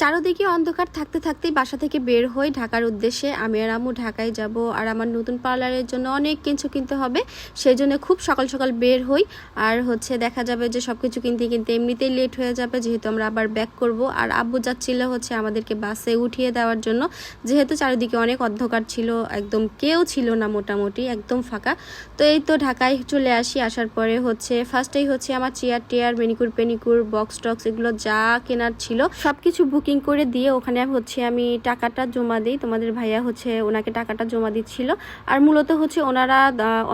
চারোদিকে অন্ধকার থাকতে থাকতেই বাসা থেকে বের হই ঢাকার উদ্দেশ্যে। আমি আর আম্মু ঢাকায় যাব আর আমার নতুন পার্লারের জন্য অনেক কিছু কিনতে হবে সেই জন্য খুব সকাল সকাল বের হই। আর হচ্ছে দেখা যাবে যে সব কিছু কিনতে কিনতে এমনিতেই লেট হয়ে যাবে, যেহেতু আমরা আবার ব্যাক করব। আর আব্বু যাচ্ছিল হচ্ছে আমাদেরকে বাসে উঠিয়ে দেওয়ার জন্য। যেহেতু চারিদিকে অনেক অন্ধকার ছিল, একদম কেউ ছিল না মোটামুটি, একদম ফাঁকা। তো এই তো ঢাকায় চলে আসি, আসার পরে হচ্ছে ফার্স্টেই হচ্ছে আমার চেয়ার টেয়ার মেনিকুর পেনিকুর বক্স টক্স এগুলো যা কেনার ছিল সব কিছু বুকিং করে দিয়ে ওখানে হচ্ছে আমি টাকাটা জমা দিই। তোমাদের ভাইয়া হচ্ছে ওনাকে টাকাটা জমা দিচ্ছিল। আর মূলত হচ্ছে ওনারা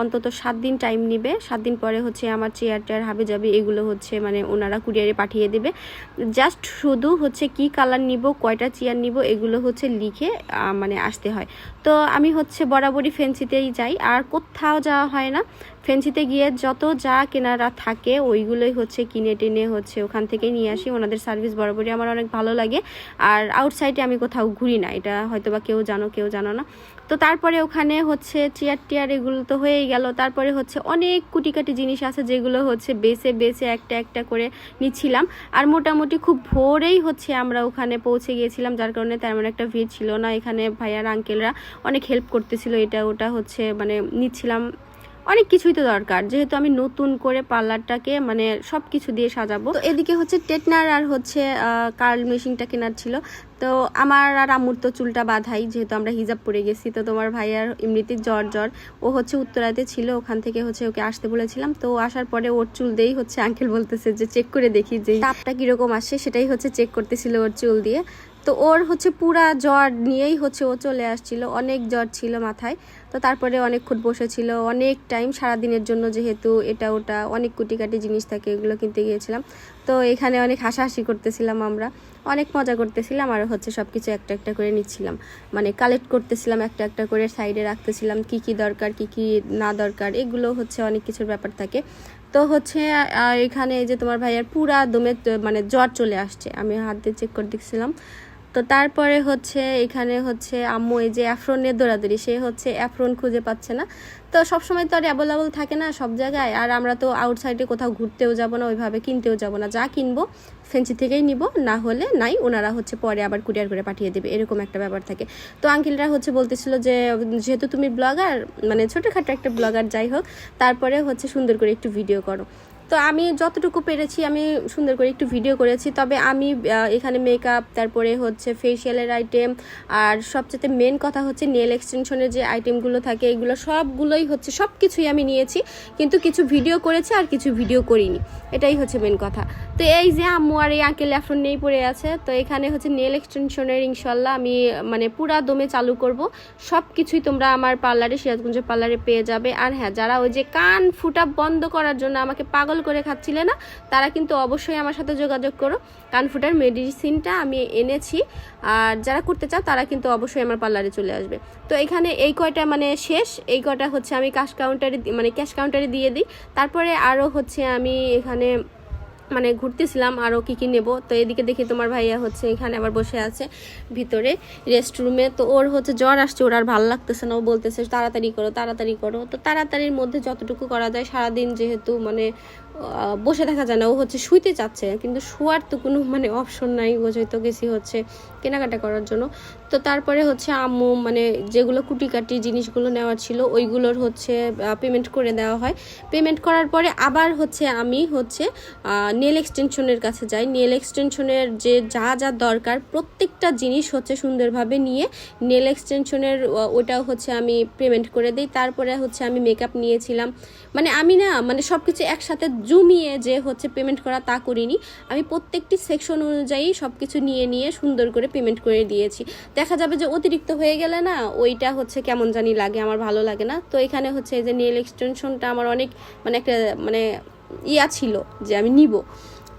অন্তত সাত দিন টাইম নিবে। সাত দিন পরে হচ্ছে আমার চেয়ার টেয়ার হাবে যাবে এগুলো হচ্ছে মানে ওনারা কুরিয়ারে পাঠিয়ে দেবে। জাস্ট শুধু হচ্ছে কি কালার নিব, কয়টা চেয়ার নিব, এগুলো হচ্ছে লিখে মানে আসতে হয়। তো আমি হচ্ছে বরাবরই ফেন্সিতেই যাই। আর কোথাও যাওয়া হয় না। ফেন্সিতে গিয়ে যত যা কেনারা থাকে, ওইগুলোই হচ্ছে কিনে টেনে হচ্ছে ওখান থেকে নিয়ে আসি। ওনাদের সার্ভিস বরাবরই আমার অনেক ভালো লাগে। আর আউটসাইডে আমি কোথাও ঘুরি না। এটা হয়তো বা কেউ জানো কেউ জানো না। তো তারপরে ওখানে হচ্ছে চেয়ার টিয়ার এগুলো তো হয়েই গেল। তারপরে হচ্ছে অনেক কুটিকাটি জিনিস আছে যেগুলো হচ্ছে বেছে বেছে একটা একটা করে নিচ্ছিলাম। আর মোটামুটি খুব ভোরেই হচ্ছে আমরা ওখানে পৌঁছে গিয়েছিলাম, যার কারণে তেমন একটা ভিড় ছিল না। এখানে ভাইয়ার আঙ্কেলরা অনেক হেল্প করতেছিল, এটা, ওটা হচ্ছে মানে নিচ্ছিলাম। অনেক কিছুই তো দরকার। যেহেতু আমি নতুন করে পার্লারটাকে মানে সব কিছু দিয়ে সাজাবো। তো এদিকে হচ্ছে টেটনার আর হচ্ছে কার্ল মেশিনটা কেনার ছিল। তো আমার আর আম্মুর তো চুলটা বাঁধাই, যেহেতু আমরা হিজাব পরে গেছি। তো তোমার ভাইয়ার এমনিতে জ্বর জ্বর। ও হচ্ছে উত্তরাতে ছিল, ওখান থেকে হচ্ছে ওকে আসতে বলেছিলাম। তো আসার পরে ওর চুল দিয়েই হচ্ছে আঙ্কেল বলতেছে যে চেক করে দেখি যে তাপটা কীরকম আসে সেটাই হচ্ছে চেক করতেছিল ওর চুল দিয়ে। তো ওর হচ্ছে পুরা জ্বর নিয়েই হচ্ছে ও চলে আসছিল, অনেক জ্বর ছিল মাথায়। তো তারপরে অনেকক্ষণ বসেছিল, অনেক টাইম সারাদিনের জন্য যেহেতু এটা ওটা অনেক কুটিকাটি জিনিস থাকে, এগুলো কিনতে গিয়েছিলাম। তো এখানে অনেক হাসাহাসি করতেছিলাম আমরা, অনেক মজা করতেছিলাম আর হচ্ছে সব কিছু একটা একটা করে নিচ্ছিলাম। মানে কালেক্ট করতেছিলাম, একটা একটা করে সাইডে রাখতেছিলাম, কি কি দরকার, কি কি না দরকার, এগুলো হচ্ছে অনেক কিছুর ব্যাপার থাকে। তো হচ্ছে এখানে যে তোমার ভাইয়ার পুরা দমে মানে জ্বর চলে আসছে, আমি হাত দিয়ে চেক করে দেখছিলাম। তো তারপরে হচ্ছে এখানে হচ্ছে আম্মু এই যে অ্যাফ্রনের দৌড়াদৌড়ি, সে হচ্ছে অ্যাফ্রন খুঁজে পাচ্ছে না। তো সবসময় তো আর অ্যাভেলেবল থাকে না সব জায়গায়, আর আমরা তো আউটসাইডে কোথাও ঘুরতেও যাব না, ওইভাবে কিনতেও যাব না। যা কিনবো ফেন্সি থেকেই নিব, না হলে নাই, ওনারা হচ্ছে পরে আবার কুরিয়ার করে পাঠিয়ে দেবে, এরকম একটা ব্যাপার থাকে। তো আঙ্কেলরা হচ্ছে বলতেছিল যে, যেহেতু তুমি ব্লগার মানে ছোটোখাটো একটা ব্লগার যাই হোক, তারপরে হচ্ছে সুন্দর করে একটু ভিডিও করো। তো আমি যতটুকু পেরেছি, আমি সুন্দর করে একটু ভিডিও করেছি। তবে আমি এখানে মেকআপ তারপরে হচ্ছে ফেসিয়ালের আইটেম আর সবচেয়ে মেন কথা হচ্ছে নেল এক্সটেনশনের যে আইটেমগুলো থাকে, এগুলো সবগুলোই হচ্ছে সব কিছুই আমি নিয়েছি। কিন্তু কিছু ভিডিও করেছি আর কিছু ভিডিও করিনি। এটাই হচ্ছে মেন কথা। তো এই যে আম্মু আর এই আঙ্কেল এখন নেই পড়ে আছে, তো এখানে হচ্ছে নেল এক্সটেনশনের ইনশাল্লাহ আমি মানে পুরা দমে চালু করব। সব কিছুই তোমরা আমার পার্লারে সিরাজগঞ্জ পার্লারে পেয়ে যাবে। আর হ্যাঁ যারা ওই যে কান ফুটা বন্ধ করার জন্য আমাকে পাগল করে খাচ্ছিলে না, তারা কিন্তু অবশ্যই আমার সাথে যোগাযোগ করো। কানফুটার মেডিসিনটা আমি এনেছি, আর যারা করতে চাও তারা কিন্তু অবশ্যই আমার পার্লারে চলে আসবে। তো এখানে এই কয়টা মানে শেষ, এই কয়টা হচ্ছে আমি ক্যাশ কাউন্টারে মানে ক্যাশ কাউন্টারে দিয়ে দিই। তারপরে আরও হচ্ছে আমি এখানে মানে ঘুরতেছিলাম আরও কী কী নেব। তো এদিকে দেখি তোমার ভাইয়া হচ্ছে এখানে আবার বসে আছে ভিতরে রেস্টরুমে তো ওর হচ্ছে জ্বর আসছে, ওর আর ভালো লাগতেছে না। ও বলতেছে, তাড়াতাড়ি করো তাড়াতাড়ি করো। তো তাড়াতাড়ির মধ্যে যতটুকু করা যায়, সারাদিন যেহেতু মানে বসে দেখা যায় না, ও হচ্ছে শুইতে চাচ্ছে, কিন্তু শোয়ার তো কোনো মানে অপশন নাই বোঝাই তো গেছি হচ্ছে কেনাকাটা করার জন্য। তো তারপরে হচ্ছে আম্মু মানে যেগুলো কুটিকাটি জিনিসগুলো নেওয়ার ছিল, ওইগুলোর হচ্ছে পেমেন্ট করে দেওয়া হয়। পেমেন্ট করার পরে আবার হচ্ছে আমি হচ্ছে নেল এক্সটেনশনের কাছে যাই। নেল এক্সটেনশনের যে যা যা দরকার, প্রত্যেকটা জিনিস হচ্ছে সুন্দরভাবে নিয়ে নেল এক্সটেনশনের ওটাও হচ্ছে আমি পেমেন্ট করে দিই। তারপরে হচ্ছে আমি মেকআপ নিয়েছিলাম। মানে আমি না মানে সব কিছু একসাথে জমিয়ে যে হচ্ছে পেমেন্ট করা তা করিনি। আমি প্রত্যেকটি সেকশন অনুযায়ী সব কিছু নিয়ে নিয়ে সুন্দর করে পেমেন্ট করে দিয়েছি। দেখা যাবে যে অতিরিক্ত হয়ে গেলে না, ওইটা হচ্ছে কেমন জানি লাগে, আমার ভালো লাগে না। তো এখানে হচ্ছে এই যে নেল এক্সটেনশনটা আমার অনেক মানে একটা মানে ইয়া ছিল যে আমি নিব।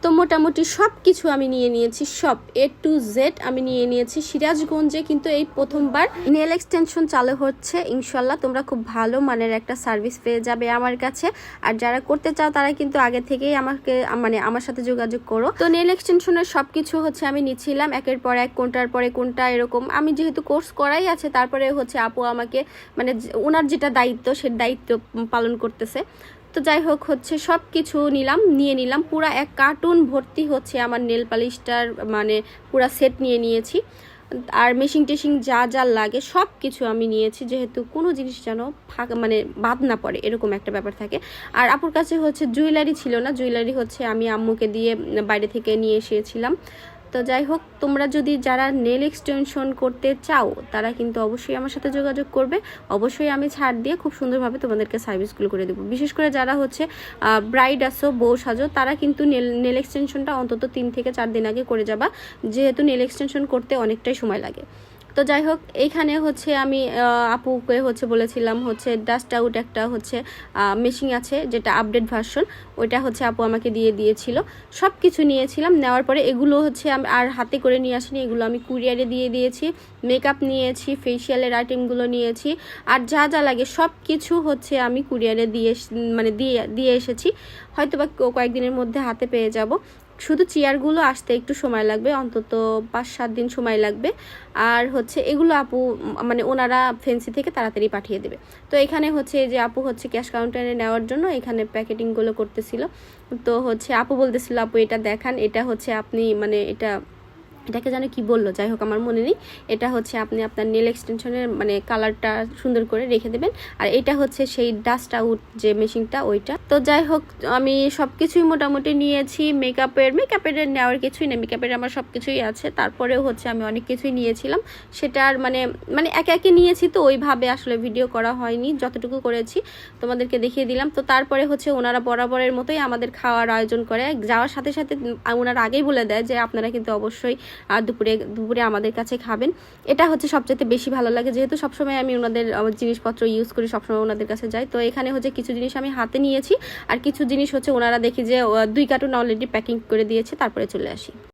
তো মোটামুটি সব কিছু আমি নিয়ে নিয়েছি, সব এ টু জেড আমি নিয়ে নিয়েছি। সিরাজগঞ্জে কিন্তু এই প্রথমবার নেল এক্সটেনশন চালু হচ্ছে, ইনশাল্লাহ তোমরা খুব ভালো মানের একটা সার্ভিস পেয়ে যাবে আমার কাছে। আর যারা করতে চাও তারা কিন্তু আগে থেকেই আমাকে মানে আমার সাথে যোগাযোগ করো। তো নেল এক্সটেনশনের সব কিছু হচ্ছে আমি নিচ্ছিলাম, একের পর এক, কোনটার পরে কোনটা এরকম। আমি যেহেতু কোর্স করাই আছে, তারপরে হচ্ছে আপু আমাকে মানে ওনার যেটা দায়িত্ব সে দায়িত্ব পালন করতেছে। তো যাই হোক, হচ্ছে সব কিছু নিলাম, নিয়ে নিলাম। পুরা এক কার্টুন ভর্তি হচ্ছে আমার নেল পালিশটার মানে পুরা সেট নিয়ে নিয়েছি। আর মেশিং টেশিং যা যা লাগে সব কিছু আমি নিয়েছি, যেহেতু কোনো জিনিস যেন ফাঁকা মানে বাদ না পড়ে, এরকম একটা ব্যাপার থাকে। আর আপুর কাছে হচ্ছে জুয়েলারি ছিল না, জুয়েলারি হচ্ছে আমি আম্মুকে দিয়ে বাইরে থেকে নিয়ে এসেছিলাম। তো যাই হোক, তোমরা যদি যারা নেল এক্সটেনশন করতে চাও, তারা কিন্তু অবশ্যই আমার সাথে যোগাযোগ করবে। অবশ্যই আমি ছাড় দিয়ে খুব সুন্দরভাবে তোমাদেরকে সার্ভিসগুলো করে দেবো। বিশেষ করে যারা হচ্ছে ব্রাইড আসো, বউ সাজো, তারা কিন্তু নেল নেল এক্সটেনশনটা অন্তত তিন থেকে চার দিন আগে করে যাবা। যেহেতু নেল এক্সটেনশন করতে অনেকটাই সময় লাগে। তো যাই হোক, এইখানে হচ্ছে আমি আপুকে হচ্ছে বলেছিলাম হচ্ছে ডাস্ট আউট একটা হচ্ছে মেশিন আছে যেটা আপডেট ভার্সন ওইটা হচ্ছে আপু আমাকে দিয়ে দিয়েছিল। সব কিছু নিয়েছিলাম, নেওয়ার পরে এগুলো হচ্ছে আমি আর হাতে করে নিয়ে আসিনি, এগুলো আমি কুরিয়ারে দিয়ে দিয়েছি মেকআপ নিয়েছি ফেসিয়ালের আইটেমগুলো নিয়েছি, আর যা যা লাগে সব কিছু হচ্ছে আমি কুরিয়ারে দিয়ে মানে দিয়ে দিয়ে এসেছি। হয়তো বা কয়েকদিনের মধ্যে হাতে পেয়ে যাব। শুধু চেয়ারগুলো আসতে একটু সময় লাগবে, অন্তত পাঁচ সাত দিন সময় লাগবে। আর হচ্ছে এগুলো আপু মানে ওনারা ফেন্সি থেকে তাড়াতাড়ি পাঠিয়ে দেবে। তো এখানে হচ্ছে যে আপু হচ্ছে ক্যাশ কাউন্টারে নেওয়ার জন্য এখানে প্যাকেটিংগুলো করতেছিল। তো হচ্ছে আপু বলতেছিল, আপু, এটা দেখান, এটা হচ্ছে আপনি মানে এটা এটাকে জানো কি বলল, যাই হোক আমার মনে নেই। এটা হচ্ছে আপনি আপনার নেল এক্সটেনশনের মানে কালারটা সুন্দর করে রেখে দেবেন। আর এটা হচ্ছে সেই ডাস্ট আউট যে মেশিনটা, ওইটা। তো যাই হোক, আমি সব কিছুই মোটামুটি নিয়েছি। মেকআপের মেকআপের নেওয়ার কিছুই নেই। মেকআপের আমার সব কিছুই আছে। তারপরেও হচ্ছে আমি অনেক কিছুই নিয়েছিলাম। সেটার মানে মানে একে একে নিয়েছি তো, ওইভাবে আসলে ভিডিও করা হয়নি। যতটুকু করেছি, তোমাদেরকে দেখিয়ে দিলাম। তো তারপরে হচ্ছে ওনারা বরাবরের মতোই আমাদের খাওয়ার আয়োজন করে। যাওয়ার সাথে সাথে ওনারা আগেই বলে দেয় যে, আপনারা কিন্তু অবশ্যই আর দুপুরে দুপুরে আমাদের কাছে খাবেন। এটা হচ্ছে সবচেয়ে বেশি ভালো লাগে, যেহেতু সবসময় আমি ওনাদের জিনিসপত্র ইউজ করি, সবসময় ওনাদের কাছে যাই। তো এখানে হচ্ছে কিছু জিনিস আমি হাতে নিয়েছি, আর কিছু জিনিস হচ্ছে ওনারা দেখি যে দুই কার্টুন অলরেডি প্যাকিং করে দিয়েছে, তারপরে চলে আসি।